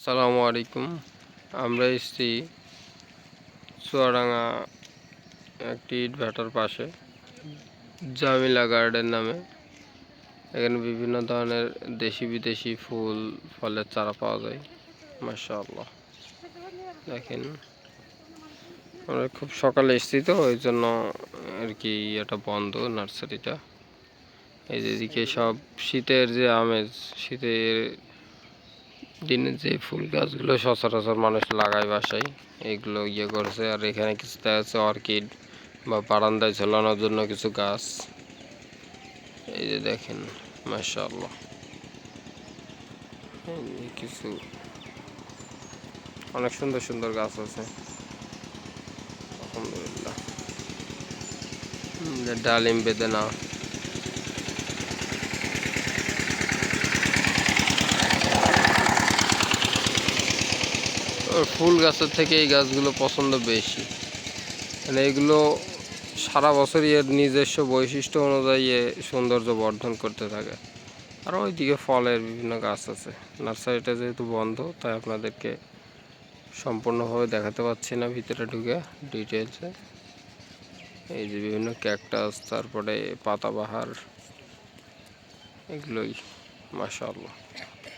আসসালামু আলাইকুম। আমরা এসেছি চুয়াডাঙ্গা একটি ইট ভাটার পাশে, জামিলা গার্ডেন নামে। এখানে বিভিন্ন ধরনের দেশি বিদেশি ফুল, ফলের চারা পাওয়া যায়, মাশাআল্লাহ। দেখেন, আমরা খুব সকালে এসেছি তো, ওই জন্য আর কি এটা বন্ধ, নার্সারিটা। এই যে এদিকে সব শীতের যে আমেজ, শীতের দিনে যে ফুল গাছগুলো সচরাচর মানুষ লাগায় বাসায়, এগুলো ইয়ে করছে। আর এখানে কিছু যাচ্ছে অর্কিড বা বারান্দায় ঝোলানোর জন্য কিছু গাছ। এই যে দেখেন এই কিছু, অনেক সুন্দর সুন্দর গাছ আছে। আলহামদুলিল্লাহ। ডালিম বেদেনা। ফুল গাছের থেকে এই গাছগুলো পছন্দ বেশি। মানে এগুলো সারা বছরই এর নিজস্ব বৈশিষ্ট্য অনুযায়ী সৌন্দর্য বর্ধন করতে থাকে। আর ওইদিকে ফলের বিভিন্ন গাছ আছে। নার্সারিটা যেহেতু বন্ধ, তাই আপনাদেরকে সম্পূর্ণভাবে দেখাতে পাচ্ছি না ভিতরে ঢুকে ডিটেলসে এই যে বিভিন্ন ক্যাকটাস, তারপরে পাতাবাহার, এগুলোই, মাশাআল্লাহ।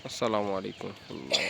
আসসালামু আলাইকুম। আল্লাহ